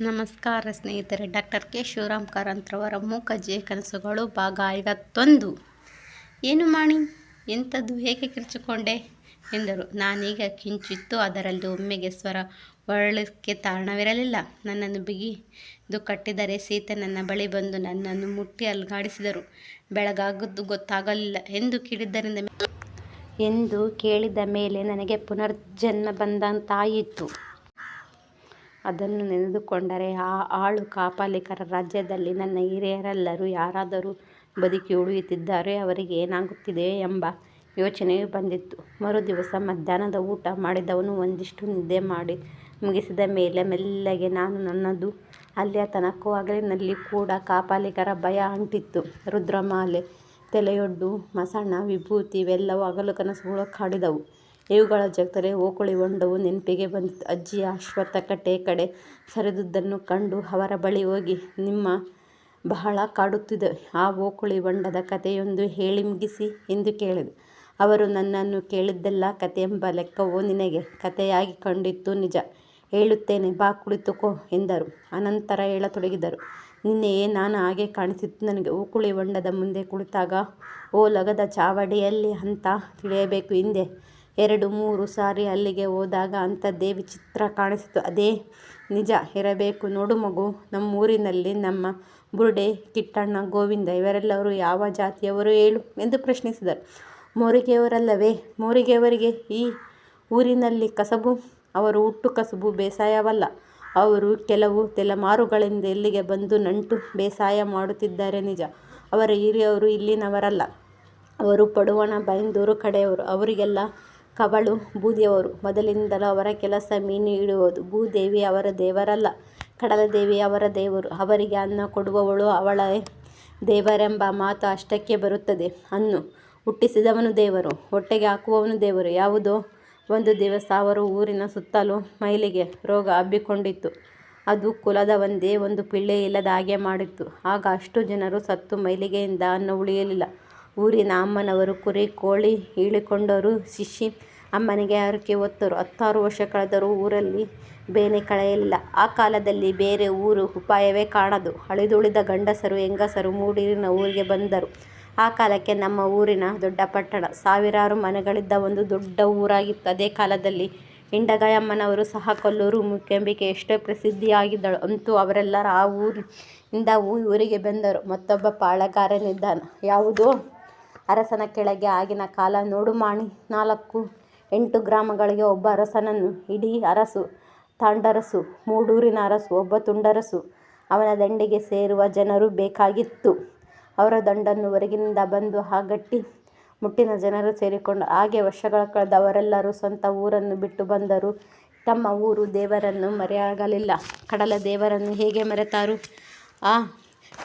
ನಮಸ್ಕಾರ ಸ್ನೇಹಿತರೆ, doctor K. Shivaram ಕಾರಂತ್ರವರ ಮೂಕಜ್ಜಿಯ ಕನಸುಗಳು ಭಾಗ ಐವತ್ತೊಂದು. ಏನು ಮಾಡಿ ಎಂಥದ್ದು ಹೇಗೆ ಕಿರ್ಚಿಕೊಂಡೆ? ಎಂದರು. ನಾನೀಗ ಕಿಂಚಿತ್ತು, ಅದರಲ್ಲಿ ಒಮ್ಮೆಗೆ ಸ್ವರ ಹೊರಳಕ್ಕೆ ತಾರಣವಿರಲಿಲ್ಲ ನನ್ನನ್ನು ಬಿಗಿದು ಕಟ್ಟಿದರೆ ಸೀತೆ ನನ್ನ ಬಳಿ ಬಂದು ನನ್ನನ್ನು ಮುಟ್ಟಿ ಅಲ್ಗಾಡಿಸಿದರು. ಬೆಳಗಾಗದ್ದು ಗೊತ್ತಾಗಲಿಲ್ಲ. ಎಂದು ಕೇಳಿದ್ದರಿಂದ ಎಂದು ಕೇಳಿದ ಮೇಲೆ ನನಗೆ ಪುನರ್ಜನ್ಮ ಬಂದಂತಾಯಿತು. ಅದನ್ನು ನೆನೆದುಕೊಂಡರೆ ಆ ಆಳು ಕಾಪಾಲಿಕರ ರಾಜ್ಯದಲ್ಲಿ ನನ್ನ ಹಿರಿಯರೆಲ್ಲರೂ ಯಾರಾದರೂ ಬದುಕಿ ಉಳಿಯುತ್ತಿದ್ದಾರೆ, ಅವರಿಗೆ ಏನಾಗುತ್ತಿದೆ ಎಂಬ ಯೋಚನೆಯು ಬಂದಿತ್ತು. ಮರುದಿವಸ ಮಧ್ಯಾಹ್ನದ ಊಟ ಮಾಡಿದವನು ಒಂದಿಷ್ಟು ನಿದ್ದೆ ಮಾಡಿ ಮುಗಿಸಿದ ಮೇಲೆ ಮೆಲ್ಲಗೆ ನಾನು ನನ್ನದು ಅಲ್ಲಿಯ ತನಕೂ ಹಗಲಿನಲ್ಲಿ ಕೂಡ ಕಾಪಾಲಿಕರ ಭಯ ಅಂಟಿತ್ತು. ರುದ್ರಮಾಲೆ, ತಲೆಯೊಡ್ಡು, ಮಸಣ, ವಿಭೂತಿ ಇವೆಲ್ಲವೂ ಹಗಲು ಕನಸುಗಳು ಕಾಡಿದವು. ಇವುಗಳ ಜಗತ್ತರೆ ಓಕುಳಿ ಹೊಂಡವು ನೆನಪಿಗೆ ಬಂದಿತು ಅಜ್ಜಿಯ ಅಶ್ವತ್ಥಕಟ್ಟೆ ಕಡೆ ಸರಿದುದನ್ನು ಕಂಡು ಅವರ ಬಳಿ ಹೋಗಿ, ನಿಮ್ಮ ಬಹಳ ಕಾಡುತ್ತಿದೆ. ಆ ಓಕುಳಿ ಹೊಂಡದ ಕಥೆಯೊಂದು ಹೇಳಿ ಮುಗಿಸಿ ಎಂದು ಕೇಳಿದೆ. ಅವರು ನನ್ನನ್ನು ಕೇಳಿದ್ದೆಲ್ಲ ಕಥೆಯೆಂಬ ಲೆಕ್ಕವು ನಿನಗೆ ಕಥೆಯಾಗಿ ಕಂಡಿತ್ತು, ನಿಜ. ಹೇಳುತ್ತೇನೆ, ಬಾ, ಕುಳಿತುಕೋ ಎಂದರು. ಅನಂತರ ಹೇಳತೊಡಗಿದರು. ನಿನ್ನೆಯೇ ನಾನು ಹಾಗೆ ಕಾಣಿಸಿತ್ತು ನನಗೆ. ಓಕುಳಿ ಹೊಂಡದ ಮುಂದೆ ಕುಳಿತಾಗ, ಓ ಲಗದ ಚಾವಡಿಯಲ್ಲಿ ಅಂತ ತಿಳಿಯಬೇಕು ಹಿಂದೆ. ಎರಡು, ಮೂರು ಸಾರಿ ಅಲ್ಲಿಗೆ ಹೋದಾಗ ಅಂಥದ್ದೇ ವಿಚಿತ್ರ ಕಾಣಿಸಿತು. ಅದೇ ನಿಜ ಇರಬೇಕು ನೋಡು ಮಗು, ನಮ್ಮೂರಿನಲ್ಲಿ ನಮ್ಮ ಬುರುಡೆ, ಕಿಟ್ಟಣ್ಣ, ಗೋವಿಂದ ಇವರೆಲ್ಲರೂ ಯಾವ ಜಾತಿಯವರು ಹೇಳು ಎಂದು ಪ್ರಶ್ನಿಸಿದರು. ಮೋರಿಗೆಯವರಲ್ಲವೇ? ಮೋರಿಗೆಯವರಿಗೆ ಈ ಊರಿನಲ್ಲಿ ಕಸಬು? ಅವರು ಹುಟ್ಟು ಕಸಬು ಬೇಸಾಯವಲ್ಲ. ಅವರು ಕೆಲವು ತಲೆಮಾರುಗಳಿಂದ ಇಲ್ಲಿಗೆ ಬಂದು ನಂಟು ಬೇಸಾಯ ಮಾಡುತ್ತಿದ್ದಾರೆ ನಿಜ. ಅವರ ಹಿರಿಯವರು ಇಲ್ಲಿನವರಲ್ಲ. ಅವರು ಪಡುವಣ, ಬೈಂದೂರು ಕಡೆಯವರು. ಅವರಿಗೆಲ್ಲ ಕವಳು ಭೂದೇವರು ಮೊದಲಿಂದಲೂ ಅವರ ಕೆಲಸ ಮೀನು ಹಿಡಿಯುವುದು ಭೂದೇವಿ ಅವರ ದೇವರಲ್ಲ. ಕಡಲದೇವಿ ಅವರ ದೇವರು. ಅವರಿಗೆ ಅನ್ನ ಕೊಡುವವಳು ಅವಳ ದೇವರೆಂಬ ಮಾತು ಅಷ್ಟಕ್ಕೆ ಬರುತ್ತದೆ. ಅನ್ನು ಹುಟ್ಟಿಸಿದವನು ದೇವರು, ಹೊಟ್ಟೆಗೆ ಹಾಕುವವನು ದೇವರು. ಯಾವುದೋ ಒಂದು ದಿವಸ ಅವರು ಊರಿನ ಸುತ್ತಲೂ ಮೈಲಿಗೆ ರೋಗ ಹಬ್ಬಿಕೊಂಡಿತ್ತು. ಅದು ಕುಲದ ಒಂದೇ ಒಂದು ಪಿಳ್ಳೆ ಇಲ್ಲದ ಹಾಗೆ ಮಾಡಿತ್ತು. ಆಗ ಅಷ್ಟು ಜನರು ಸತ್ತು ಮೈಲಿಗೆಯಿಂದ ಅನ್ನ ಉಳಿಯಲಿಲ್ಲ. ಊರಿನ ಅಮ್ಮನವರು ಕುರಿ ಕೋಳಿ ಈಳಿಕೊಂಡವರು ಶಿಶಿ ಅಮ್ಮನಿಗೆ ಹರಕೆ ಹೊತ್ತರು. ಹತ್ತಾರು ವರ್ಷ ಕಳೆದರೂ ಊರಲ್ಲಿ ಬೇನೆ ಕಳೆಯಲಿಲ್ಲ. ಆ ಕಾಲದಲ್ಲಿ ಬೇರೆ ಊರು ಉಪಾಯವೇ ಕಾಣದು. ಅಳಿದುಳಿದ ಗಂಡಸರು, ಹೆಂಗಸರು ಮೂಡಿನ ಊರಿಗೆ ಬಂದರು. ಆ ಕಾಲಕ್ಕೆ ನಮ್ಮ ಊರಿನ ದೊಡ್ಡ ಪಟ್ಟಣ. ಸಾವಿರಾರು ಮನೆಗಳಿದ್ದ ಒಂದು ದೊಡ್ಡ ಊರಾಗಿತ್ತು. ಅದೇ ಕಾಲದಲ್ಲಿ ಇಂಡಗಾಯಮ್ಮನವರು ಸಹ ಕೊಲ್ಲೂರು ಮುಖ್ಯಂಬಿಕೆ ಎಷ್ಟೇ ಪ್ರಸಿದ್ಧಿಯಾಗಿದ್ದಳು. ಅಂತೂ ಅವರೆಲ್ಲರ ಆ ಊರಿನಿಂದ ಊರಿಗೆ ಬಂದರು. ಮತ್ತೊಬ್ಬ ಪಾಳೆಗಾರನಿದ್ದಾನ. ಯಾವುದೋ ಅರಸನ ಕೆಳಗೆ ಆಗಿನ ಕಾಲ ನೋಡುಮಾಣಿ. ನಾಲ್ಕು ಎಂಟು ಗ್ರಾಮಗಳಿಗೆ ಒಬ್ಬ ಅರಸನನ್ನು, ಇಡೀ ಅರಸು, ತಾಂಡರಸು, ಮೂಡೂರಿನ ಅರಸು, ಒಬ್ಬ ತುಂಡರಸು, ಅವನ ದಂಡಿಗೆ ಸೇರುವ ಜನರು ಬೇಕಾಗಿತ್ತು. ಅವರ ದಂಡನ್ನು ಹೊರಗಿನಿಂದ ಬಂದು ಹಾಗಟ್ಟಿ ಗಟ್ಟಿ ಮುಟ್ಟಿನ ಜನರು ಸೇರಿಕೊಂಡು ಹಾಗೆ ವರ್ಷಗಳ ಕಳೆದ ಅವರೆಲ್ಲರೂ ಸ್ವಂತ ಊರನ್ನು ಬಿಟ್ಟು ಬಂದರು. ತಮ್ಮ ಊರು ದೇವರನ್ನು ಮರೆಯಾಗಲಿಲ್ಲ. ಕಡಲ ದೇವರನ್ನು ಹೇಗೆ ಮರೆತಾರು? ಆ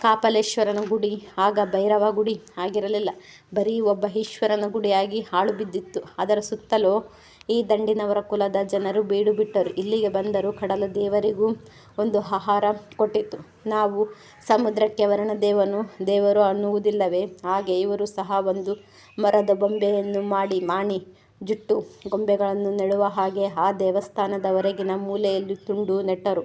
ಕಾಪಾಲೇಶ್ವರನ ಗುಡಿ, ಆಗ ಭೈರವ ಗುಡಿ ಆಗಿರಲಿಲ್ಲ. ಬರೀ ಒಬ್ಬ ಈಶ್ವರನ ಗುಡಿಯಾಗಿ ಹಾಳು ಬಿದ್ದಿತ್ತು. ಅದರ ಸುತ್ತಲೂ ಈ ದಂಡಿನವರ ಕುಲದ ಜನರು ಬೀಡು ಬಿಟ್ಟರು. ಇಲ್ಲಿಗೆ ಬಂದರು ಕಡಲ ದೇವರಿಗೂ ಒಂದು ಆಹಾರ ಕೊಟ್ಟಿತು ನಾವು ಸಮುದ್ರಕ್ಕೆ ವರ್ಣದೇವನು ದೇವರು ಅನ್ನುವುದಿಲ್ಲವೇ? ಹಾಗೆ ಇವರು ಸಹ ಒಂದು ಮರದ ಬೊಂಬೆಯನ್ನು ಮಾಡಿ ಮಾಣಿ ಜುಟ್ಟು ಗೊಂಬೆಗಳನ್ನು ನೆಡುವ ಹಾಗೆ ಆ ದೇವಸ್ಥಾನದವರೆಗಿನ ಮೂಲೆಯಲ್ಲಿ ತುಂಡು ನೆಟ್ಟರು.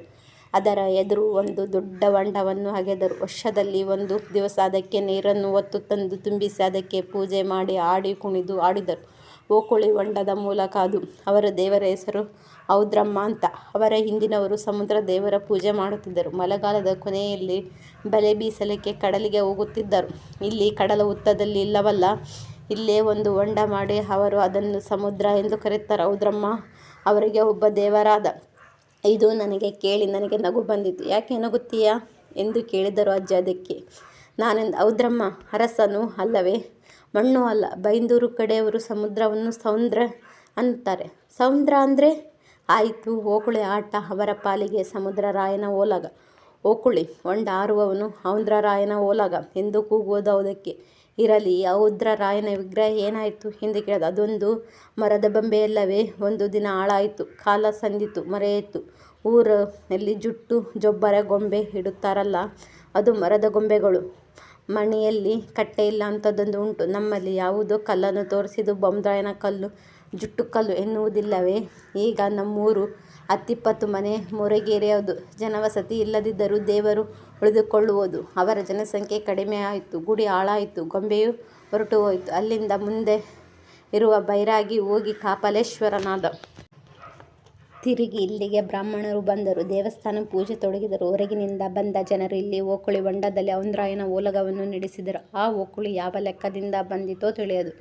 ಅದರ ಎದುರು ಒಂದು ದೊಡ್ಡ ಹೊಂಡವನ್ನು ಅಗೆದರು. ವರ್ಷದಲ್ಲಿ ಒಂದು ದಿವಸ ಅದಕ್ಕೆ ನೀರನ್ನು ಹೊತ್ತು ತಂದು ತುಂಬಿಸಿ ಅದಕ್ಕೆ ಪೂಜೆ ಮಾಡಿ ಆಡಿ ಕುಣಿದು ಆಡಿದರು. ಓಕುಳಿ ಹೊಂಡದ ಮೂಲಕ ಅದು ಅವರ ದೇವರ ಹೆಸರು ಔದ್ರಮ್ಮ ಅಂತ. ಅವರ ಹಿಂದಿನವರು ಸಮುದ್ರ ದೇವರ ಪೂಜೆ ಮಾಡುತ್ತಿದ್ದರು. ಮಳೆಗಾಲದ ಕೊನೆಯಲ್ಲಿ ಬಲೆ ಬೀಸಲಿಕ್ಕೆ ಕಡಲಿಗೆ ಹೋಗುತ್ತಿದ್ದರು. ಇಲ್ಲಿ ಕಡಲ ಉತ್ತದಲ್ಲಿ ಇಲ್ಲವಲ್ಲ, ಇಲ್ಲೇ ಒಂದು ಹೊಂಡ ಮಾಡಿ ಅವರು ಅದನ್ನು ಸಮುದ್ರ ಎಂದು ಕರೆಯುತ್ತಾರೆ. ಔದ್ರಮ್ಮ ಅವರಿಗೆ ಒಬ್ಬ ದೇವರಾದ ಇದು ನನಗೆ ಕೇಳಿ ನನಗೆ ನಗು ಬಂದಿತು ಯಾಕೆ ನಗುತ್ತೀಯಾ? ಎಂದು ಕೇಳಿದರು ಅಜ್ಜ ಅದಕ್ಕೆ. ನಾನೆಂದು ಔದ್ರಮ್ಮ ಅರಸನು ಅಲ್ಲವೇ? ಮಣ್ಣು ಅಲ್ಲ, ಬೈಂದೂರು ಕಡೆಯವರು ಸಮುದ್ರವನ್ನು ಸೌಂದ್ರ ಅಂತಾರೆ ಸೌಂದ್ರ ಅಂದರೆ? ಆಯಿತು, ಓಕುಳಿ ಆಟ, ಅವರ ಪಾಲಿಗೆ ಸಮುದ್ರ ರಾಯನ ಓಲಗ. ಓಕುಳಿ ಹೊಂಡ ಆರುವವನು ಔಂದ್ರರಾಯನ ಓಲಗ ಎಂದು ಕೂಗುವುದು ಅದಕ್ಕೆ ಇರಲಿ ಔದ್ರರಾಯನ ವಿಗ್ರಹ ಏನಾಯಿತು? ಎಂದು ಕೇಳಿದ. ಅದೊಂದು ಮರದ ಬೊಂಬೆಯಲ್ಲವೇ? ಒಂದು ದಿನ ಹಾಳಾಯಿತು, ಕಾಲ ಸಂದಿತು, ಮರೆಯಿತು. ಊರಲ್ಲಿ ಜುಟ್ಟು, ಜೊಬ್ಬರ, ಗೊಂಬೆ ಇಡುತ್ತಾರಲ್ಲ, ಅದು ಮರದ ಗೊಂಬೆಗಳು. ಮಣಿಯಲ್ಲಿ ಕಟ್ಟೆ ಇಲ್ಲ ಅಂಥದ್ದೊಂದು ಉಂಟು. ನಮ್ಮಲ್ಲಿ ಯಾವುದೋ ಕಲ್ಲನ್ನು ತೋರಿಸಿದ್ದು ಬೊಂಬ್ರಾಯನ ಕಲ್ಲು, ಜುಟ್ಟು ಕಲ್ಲು ಎನ್ನುವುದಿಲ್ಲವೇ? ಈಗ ನಮ್ಮೂರು ಹತ್ತಿಪ್ಪತ್ತು ಮನೆ ಮೋರಗೇರಿಯಾವುದು ಜನವಸತಿ ಇಲ್ಲದಿದ್ದರೂ ದೇವರು ಉಳಿದುಕೊಳ್ಳುವುದು. ಅವರ ಜನಸಂಖ್ಯೆ ಕಡಿಮೆ ಆಯಿತು. ಗುಡಿ ಹಾಳಾಯಿತು. ಗೊಂಬೆಯು ಹೊರಟು ಹೋಯಿತು ಅಲ್ಲಿಂದ ಮುಂದೆ ಇರುವ ಬೈರಾಗಿ ಹೋಗಿ ಕಾಪಾಲೇಶ್ವರನಾದ ತಿರುಗಿ ಇಲ್ಲಿಗೆ ಬ್ರಾಹ್ಮಣರು ಬಂದರು. ದೇವಸ್ಥಾನ ಪೂಜೆ ತೊಡಗಿದರು. ಹೊರಗಿನಿಂದ ಬಂದ ಜನರು ಇಲ್ಲಿ ಓಕುಳಿ ಹೊಂಡದಲ್ಲಿ ಔಂದ್ರಾಯನ ಓಲಗವನ್ನು ನಡೆಸಿದರು. ಆ ಓಕುಳಿ ಯಾವ ಲೆಕ್ಕದಿಂದ ಬಂದಿತೋ ತಿಳಿಯದು.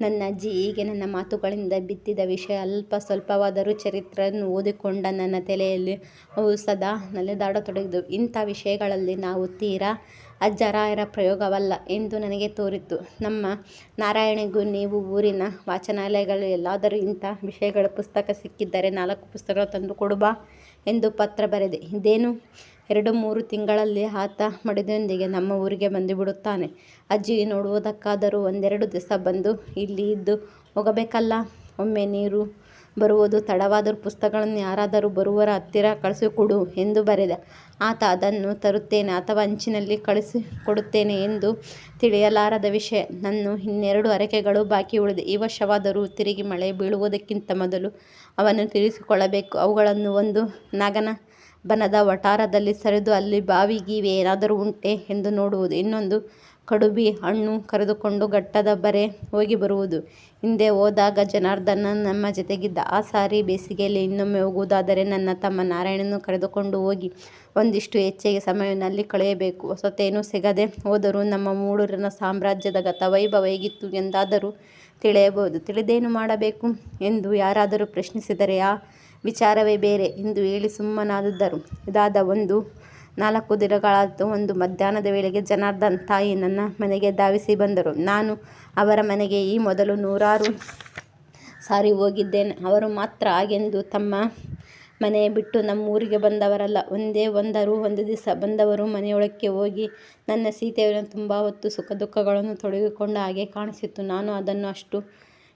ನನ್ನ ಅಜ್ಜಿ ಹೀಗೆ ನನ್ನ ಮಾತುಗಳಿಂದ ಬಿತ್ತಿದ ವಿಷಯ ಅಲ್ಪ ಸ್ವಲ್ಪವಾದರೂ ಚರಿತ್ರೆಯನ್ನು ಓದಿಕೊಂಡ ನನ್ನ ತಲೆಯಲ್ಲಿ ಅವು ಸದಾ ನಲೆದಾಡತೊಡಗಿದವು. ಇಂಥ ವಿಷಯಗಳಲ್ಲಿ ನಾವು ತೀರಾ ಅಜ್ಜರಾಯರ ಪ್ರಯೋಗವಲ್ಲ ಎಂದು ನನಗೆ ತೋರಿತು ನಮ್ಮ ನಾರಾಯಣಿಗೂ ನೀವು ಊರಿನ ವಾಚನಾಲಯಗಳು ಎಲ್ಲಾದರೂ ಇಂಥ ವಿಷಯಗಳ ಪುಸ್ತಕ ಸಿಕ್ಕಿದ್ದರೆ ನಾಲ್ಕು ಪುಸ್ತಕಗಳು ತಂದು ಕೊಡು ಬಾ ಎಂದು ಪತ್ರ ಬರೆದೆ. ಇದೇನು? ಎರಡು ಮೂರು ತಿಂಗಳಲ್ಲಿ ಆತ ಮಡದಿಯೊಂದಿಗೆ ನಮ್ಮ ಊರಿಗೆ ಬಂದುಬಿಡುತ್ತಾನೆ. ಅಜ್ಜಿ ನೋಡುವುದಕ್ಕಾದರೂ ಒಂದೆರಡು ದಿವಸ ಬಂದು ಇಲ್ಲಿ ಇದ್ದು ಹೋಗಬೇಕಲ್ಲ? ಒಮ್ಮೆ ನೀರು ಬರುವುದು. ತಡವಾದರೂ ಪುಸ್ತಕಗಳನ್ನು ಯಾರಾದರೂ ಬರುವರ ಹತ್ತಿರ ಕಳಿಸಿಕೊಡು ಎಂದು ಬರೆದ. ಆತ ಅದನ್ನು ತರುತ್ತೇನೆ ಅಥವಾ ಅಂಚಿನಲ್ಲಿ ಕಳಿಸಿಕೊಡುತ್ತೇನೆ ಎಂದು ತಿಳಿಯಲಾರದ ವಿಷಯ. ನನ್ನ ಇನ್ನೆರಡು ಹರಕೆಗಳು ಬಾಕಿ ಉಳಿದೆ ಈ ವರ್ಷವಾದರೂ ತಿರುಗಿ ಮಳೆ ಬೀಳುವುದಕ್ಕಿಂತ ಮೊದಲು ಅವನ್ನು ತಿಳಿಸಿಕೊಳ್ಳಬೇಕು. ಅವುಗಳನ್ನು ಒಂದು ನಗನ ಬನದ ವಠಾರದಲ್ಲಿ ಸರಿದು ಅಲ್ಲಿ ಬಾವಿ ಗೀವಿ ಏನಾದರೂ ಉಂಟೆ ಎಂದು ನೋಡುವುದು. ಇನ್ನೊಂದು ಕಡುಬಿ ಹಣ್ಣು ಕರೆದುಕೊಂಡು ಘಟ್ಟದ ಬರೆ ಹೋಗಿ ಬರುವುದು. ಹಿಂದೆ ಹೋದಾಗ ಜನಾರ್ದನ ನಮ್ಮ ಜೊತೆಗಿದ್ದ, ಆ ಸಾರಿ ಬೇಸಿಗೆಯಲ್ಲಿ ಇನ್ನೊಮ್ಮೆ ಹೋಗುವುದಾದರೆ ನನ್ನ ತಮ್ಮ ನಾರಾಯಣನನ್ನು ಕರೆದುಕೊಂಡು ಹೋಗಿ ಒಂದಿಷ್ಟು ಹೆಚ್ಚಿಗೆ ಸಮಯವನ್ನು ಅಲ್ಲಿ ಕಳೆಯಬೇಕು. ಹೊಸತೇನೂ ಸಿಗದೆ ಹೋದರೂ ನಮ್ಮ ಮೂಡೂರಿನ ಸಾಮ್ರಾಜ್ಯದ ಗತವೈಭವ ಹೇಗಿತ್ತು ಎಂದಾದರೂ ತಿಳಿಯಬಹುದು. ತಿಳಿದೇನು ಮಾಡಬೇಕು ಎಂದು ಯಾರಾದರೂ ಪ್ರಶ್ನಿಸಿದರೆ ಆ ವಿಚಾರವೇ ಬೇರೆ ಎಂದು ಹೇಳಿ ಸುಮ್ಮನಾದದ್ದರು ಇದಾದ ಒಂದು ನಾಲ್ಕು ದಿನಗಳಾಯಿತು ಒಂದು ಮಧ್ಯಾಹ್ನದ ವೇಳೆಗೆ ಜನಾರ್ದನ್ ತಾಯಿ ನನ್ನ ಮನೆಗೆ ಧಾವಿಸಿ ಬಂದರು. ನಾನು ಅವರ ಮನೆಗೆ ಈ ಮೊದಲು ನೂರಾರು ಸಾರಿ ಹೋಗಿದ್ದೇನೆ. ಅವರು ಮಾತ್ರ ಹಾಗೆಂದು ತಮ್ಮ ಮನೆ ಬಿಟ್ಟು ನಮ್ಮೂರಿಗೆ ಬಂದವರಲ್ಲ. ಒಂದೇ ಒಂದರು ಒಂದು ದಿವಸ ಬಂದವರು ಮನೆಯೊಳಕ್ಕೆ ಹೋಗಿ ನನ್ನ ಸೀತೆಯನ್ನು ತುಂಬ ಹೊತ್ತು ಸುಖ ದುಃಖಗಳನ್ನು ತೊಡಗಿಕೊಂಡ ಹಾಗೆ ಕಾಣಿಸಿತ್ತು. ನಾನು ಅದನ್ನು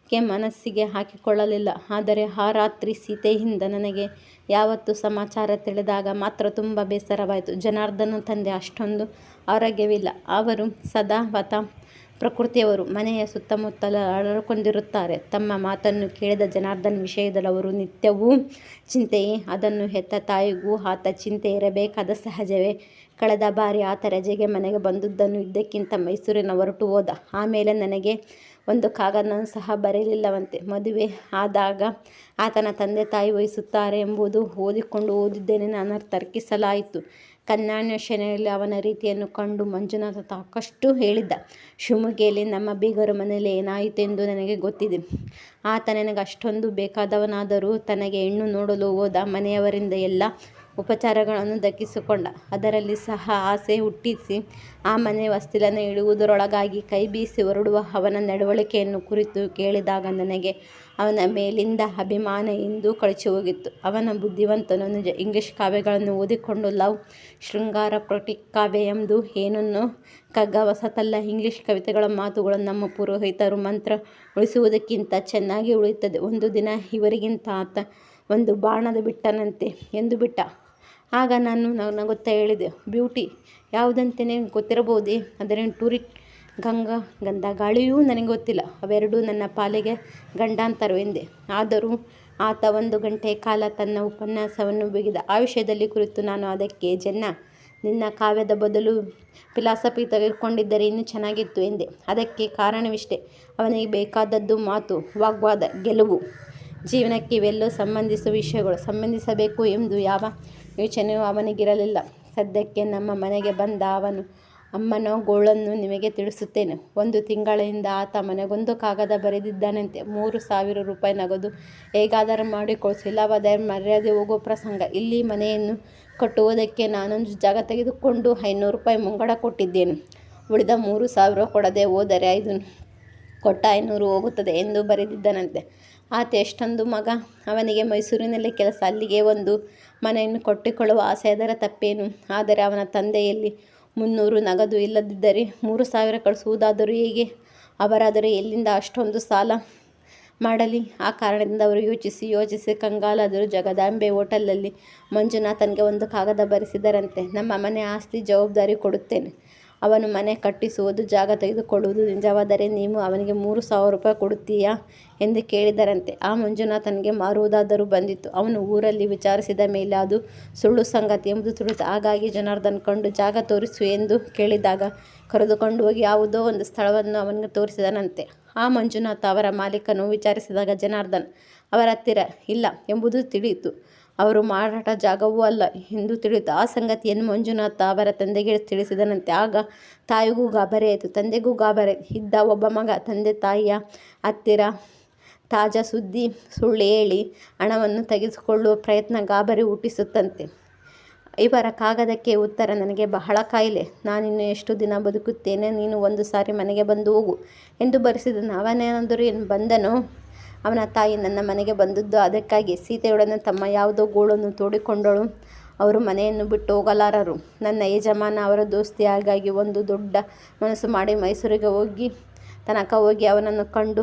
ಅಷ್ಟಕ್ಕೆ ಮನಸ್ಸಿಗೆ ಹಾಕಿಕೊಳ್ಳಲಿಲ್ಲ. ಆದರೆ ಆ ರಾತ್ರಿ ಸೀತೆಯಿಂದ ನನಗೆ ಯಾವತ್ತು ಸಮಾಚಾರ ತಿಳಿದಾಗ ಮಾತ್ರ ತುಂಬ ಬೇಸರವಾಯಿತು. ಜನಾರ್ದನ ತಂದೆ ಅಷ್ಟೊಂದು ಆರೋಗ್ಯವಿಲ್ಲ. ಅವರು ಸದಾ ವತ ಪ್ರಕೃತಿಯವರು ಮನೆಯ ಸುತ್ತಮುತ್ತಲ ಅಳಕೊಂಡಿರುತ್ತಾರೆ ತಮ್ಮ ಮಾತನ್ನು ಕೇಳಿದ ಜನಾರ್ದನ್ ವಿಷಯದಲ್ಲಿ ಅವರು ನಿತ್ಯವೂ ಚಿಂತೆಯೇ ಅದನ್ನು ಹೆತ್ತ ತಾಯಿಗೂ ಆತ ಚಿಂತೆ ಇರಬೇಕಾದ ಸಹಜವೇ. ಕಳೆದ ಬಾರಿ ಆತ ರಜೆಗೆ ಮನೆಗೆ ಬಂದದ್ದನ್ನು ಇದ್ದಕ್ಕಿಂತ ಮೈಸೂರಿನ ಹೊರಟು ಹೋದ. ಆಮೇಲೆ ನನಗೆ ಒಂದು ಕಾಗದವನ್ನು ಸಹ ಬರೆಯಲಿಲ್ಲವಂತೆ. ಮದುವೆ ಆದಾಗ ಆತನ ತಂದೆ ತಾಯಿ ವಹಿಸುತ್ತಾರೆ ಎಂಬುದು ಓದಿಕೊಂಡು ಓದಿದ್ದೇನೆ. ನಾನು ತರ್ಕಿಸಲಾಯಿತು. ಕನ್ಯಾನ್ವೇಷಣೆಯಲ್ಲಿ ಅವನ ರೀತಿಯನ್ನು ಕಂಡು ಮಂಜುನಾಥ ಸಾಕಷ್ಟು ಹೇಳಿದ್ದ. ಶಿವಮೊಗ್ಗೆಯಲ್ಲಿ ನಮ್ಮ ಬೀಗರ ಮನೆಯಲ್ಲಿ ಏನಾಯಿತು ಎಂದು ನನಗೆ ಗೊತ್ತಿದೆ. ಆತ ನನಗೆ ಅಷ್ಟೊಂದು ಬೇಕಾದವನಾದರೂ ತನಗೆ ಹೆಣ್ಣು ನೋಡಲು ಹೋದ ಮನೆಯವರಿಂದ ಎಲ್ಲ ಉಪಚಾರಗಳನ್ನು ದಕ್ಕಿಸಿಕೊಂಡ. ಅದರಲ್ಲಿ ಸಹ ಆಸೆ ಹುಟ್ಟಿಸಿ ಆ ಮನೆ ವಸ್ತಿಲನ್ನು ಇಡುವುದರೊಳಗಾಗಿ ಕೈ ಬೀಸಿ ಹೊರಡುವ ಅವನ ನಡವಳಿಕೆಯನ್ನು ಕುರಿತು ಕೇಳಿದಾಗ ನನಗೆ ಅವನ ಮೇಲಿಂದ ಅಭಿಮಾನ ಎಂದೂ ಹೋಗಿತ್ತು. ಅವನ ಬುದ್ಧಿವಂತನು ಇಂಗ್ಲಿಷ್ ಕಾವ್ಯಗಳನ್ನು ಓದಿಕೊಂಡು ಲವ್, ಶೃಂಗಾರ, ಪ್ರೊಟಿಕ್ ಕಾವ್ಯ ಎಂದು ಏನನ್ನೋ ಕಗ್ಗ, ಹೊಸತಲ್ಲ ಇಂಗ್ಲಿಷ್ ಕವಿತೆಗಳ ಮಾತುಗಳು ನಮ್ಮ ಪುರೋಹಿತರು ಮಂತ್ರ ಉಳಿಸುವುದಕ್ಕಿಂತ ಚೆನ್ನಾಗಿ ಉಳಿಯುತ್ತದೆ. ಒಂದು ದಿನ ಇವರಿಗಿಂತ ಆತ ಒಂದು ಬಾಣದ ಬಿಟ್ಟನಂತೆ, ಎಂದು ಬಿಟ್ಟ. ಆಗ ನಾನು ನಗುತ್ತಾ ಹೇಳಿದೆ, ಬ್ಯೂಟಿ, ಯಾವುದಂತೇನೆ ನಿನಗೆ ಗೊತ್ತಿರಬಹುದೇ? ಅದರೇನು ಟೂರಿ ಗಂಗಾ, ಗಂಧ ಗಾಳಿಯೂ ನನಗೆ ಗೊತ್ತಿಲ್ಲ. ಅವೆರಡೂ ನನ್ನ ಪಾಲಿಗೆ ಗಂಡಾಂತರವೆಂದೆ ಆದರೂ ಆತ ಒಂದು ಗಂಟೆ ಕಾಲ ತನ್ನ ಉಪನ್ಯಾಸವನ್ನು ಬಿಗಿದ ಆ ವಿಷಯದಲ್ಲಿ ಕುರಿತು ನಾನು ಅದಕ್ಕೆ ಜನ್ನ ನಿನ್ನ ಕಾವ್ಯದ ಬದಲು ಫಿಲಾಸಫಿ ತೆಗೆದುಕೊಂಡಿದ್ದರೆ ಇನ್ನೂ ಚೆನ್ನಾಗಿತ್ತು ಎಂದೆ. ಅದಕ್ಕೆ ಕಾರಣವಿಷ್ಟೇ, ಅವನಿಗೆ ಬೇಕಾದದ್ದು ಮಾತು, ವಾಗ್ವಾದ, ಗೆಲುವು. ಜೀವನಕ್ಕೆ ಇವೆಲ್ಲೋ ಸಂಬಂಧಿಸುವ ವಿಷಯಗಳು. ಸಂಬಂಧಿಸಬೇಕು ಎಂದು ಯಾವ ಯೋಚನೆಯೂ ಅವನಿಗಿರಲಿಲ್ಲ. ಸದ್ಯಕ್ಕೆ ನಮ್ಮ ಮನೆಗೆ ಬಂದ ಅವನು, ಅಮ್ಮನ, ಗೋಳನ್ನು ನಿಮಗೆ ತಿಳಿಸುತ್ತೇನೆ. ಒಂದು ತಿಂಗಳಿಂದ ಆತ ಮನೆಗೊಂದು ಕಾಗದ ಬರೆದಿದ್ದಾನಂತೆ. ಮೂರು ಸಾವಿರ ರೂಪಾಯಿ ನಗದು. ಹೇಗಾದರೂ ಮಾಡಿ ಇಲ್ಲವಾದರೆ ಮರ್ಯಾದೆ ಹೋಗೋ ಪ್ರಸಂಗ. ಇಲ್ಲಿ ಮನೆಯನ್ನು ಕಟ್ಟುವುದಕ್ಕೆ ನಾನೊಂದು ಜಾಗ ತೆಗೆದುಕೊಂಡು ಐನೂರು ರೂಪಾಯಿ ಮುಂಗಡ ಕೊಟ್ಟಿದ್ದೇನೆ. ಉಳಿದ ಮೂರು ಸಾವಿರ ಕೊಡದೆ ಹೋದರೆ ಐದು ಕೊಟ್ಟ ಐನೂರು ಹೋಗುತ್ತದೆ ಎಂದು ಬರೆದಿದ್ದನಂತೆ. ಆತ ಎಷ್ಟೊಂದು ಮಗ. ಅವನಿಗೆ ಮೈಸೂರಿನಲ್ಲಿ ಕೆಲಸ, ಅಲ್ಲಿಗೆ ಒಂದು ಮನೆಯನ್ನು ಕೊಟ್ಟಿಕೊಳ್ಳುವ ಆಸೆ ಅದರ ತಪ್ಪೇನು? ಆದರೆ ಅವನ ತಂದೆಯಲ್ಲಿ ಮುನ್ನೂರು ನಗದು ಇಲ್ಲದಿದ್ದರೆ ಮೂರು ಸಾವಿರ ಕಳಿಸುವುದಾದರೂ ಹೇಗೆ? ಅವರಾದರೂ ಎಲ್ಲಿಂದ ಅಷ್ಟೊಂದು ಸಾಲ ಮಾಡಲಿ? ಆ ಕಾರಣದಿಂದ ಅವರು ಯೋಚಿಸಿ ಯೋಚಿಸಿ ಕಂಗಾಲಾದರೂ ಜಗದಾಂಬೆ ಹೋಟೆಲಲ್ಲಿ ಮಂಜುನಾಥನ್ಗೆ ಒಂದು ಕಾಗದ ಬರೆಸಿದರಂತೆ. ನಮ್ಮ ಮನೆ ಆಸ್ತಿ ಜವಾಬ್ದಾರಿ ಕೊಡುತ್ತೇನೆ. ಅವನು ಮನೆ ಕಟ್ಟಿಸುವುದು, ಜಾಗ ತೆಗೆದುಕೊಳ್ಳುವುದು ನಿಜವಾದರೆ ನೀವು ಅವನಿಗೆ ಮೂರು ಸಾವಿರ ರೂಪಾಯಿ ಕೊಡುತ್ತೀಯಾ? ಎಂದು ಕೇಳಿದರಂತೆ. ಆ ಮಂಜುನಾಥನಿಗೆ ಮಾರುವುದಾದರೂ ಬಂದಿತ್ತು. ಅವನು ಊರಲ್ಲಿ ವಿಚಾರಿಸಿದ ಮೇಲೆ ಅದು ಸುಳ್ಳು ಸಂಗತಿ ಎಂಬುದು ತಿಳಿಯಿತು. ಹಾಗಾಗಿ ಜನಾರ್ದನ್ ಕಂಡು, ಜಾಗ ತೋರಿಸು ಎಂದು ಕೇಳಿದಾಗ ಕರೆದುಕೊಂಡು ಹೋಗಿ, ಯಾವುದೋ ಒಂದು ಸ್ಥಳವನ್ನು ಅವನಿಗೆ ತೋರಿಸಿದನಂತೆ. ಆ ಮಂಜುನಾಥ ಅವರ ಮಾಲೀಕನು ವಿಚಾರಿಸಿದಾಗ ಜನಾರ್ದನ್, ಅವರ ಹತ್ತಿರ ಇಲ್ಲ ಎಂಬುದು ತಿಳಿಯಿತು. ಅವರು ಮಾರಾಟ ಜಾಗವೂ ಅಲ್ಲ. ಎಂದು ತಿಳಿಯಿತು ಆ ಸಂಗತಿಯನ್ನು ಮಂಜುನಾಥ ಅವರ ತಂದೆಗೆ ತಿಳಿಸಿದನಂತೆ. ಆಗ ತಾಯಿಗೂ ಗಾಬರಿಯಾಯಿತು ತಂದೆಗೂ ಗಾಬರಿ ಇದ್ದ ಒಬ್ಬ ಮಗ, ತಂದೆ ತಾಯಿಯ ಹತ್ತಿರ ತಾಜಾ ಸುದ್ದಿ, ಸುಳ್ಳು ಹೇಳಿ ಹಣವನ್ನು ತೆಗೆದುಕೊಳ್ಳುವ ಪ್ರಯತ್ನ ಗಾಬರಿ ಹುಟ್ಟಿಸುತ್ತಂತೆ. ಇವರ ಕಾಗದಕ್ಕೆ ಉತ್ತರ, ನನಗೆ ಬಹಳ ಕಾಯಿಲೆ. ನಾನಿನ್ನು ಎಷ್ಟು ದಿನ ಬದುಕುತ್ತೇನೆ? ನೀನು ಒಂದು ಸಾರಿ ಮನೆಗೆ ಬಂದು ಹೋಗು ಎಂದು ಬರೆಸಿದನು. ಅವನೇನಾದರೂ ಬಂದನೋ? ಅವನ ತಾಯಿ ನನ್ನ ಮನೆಗೆ ಬಂದದ್ದು. ಅದಕ್ಕಾಗಿ ಸೀತೆಯೊಡನೆ ತಮ್ಮ ಯಾವುದೋ ಗೋಳನ್ನು ತೋಡಿಕೊಂಡಳು. ಅವರು ಮನೆಯನ್ನು ಬಿಟ್ಟು ಹೋಗಲಾರರು. ನನ್ನ ಯಜಮಾನ ಅವರ ದೋಸ್ತಿ ಹಾಗಾಗಿ ಒಂದು ದೊಡ್ಡ ಮನಸ್ಸು ಮಾಡಿ ಮೈಸೂರಿಗೆ ಹೋಗಿ ತನಕ ಹೋಗಿ ಅವನನ್ನು ಕಂಡು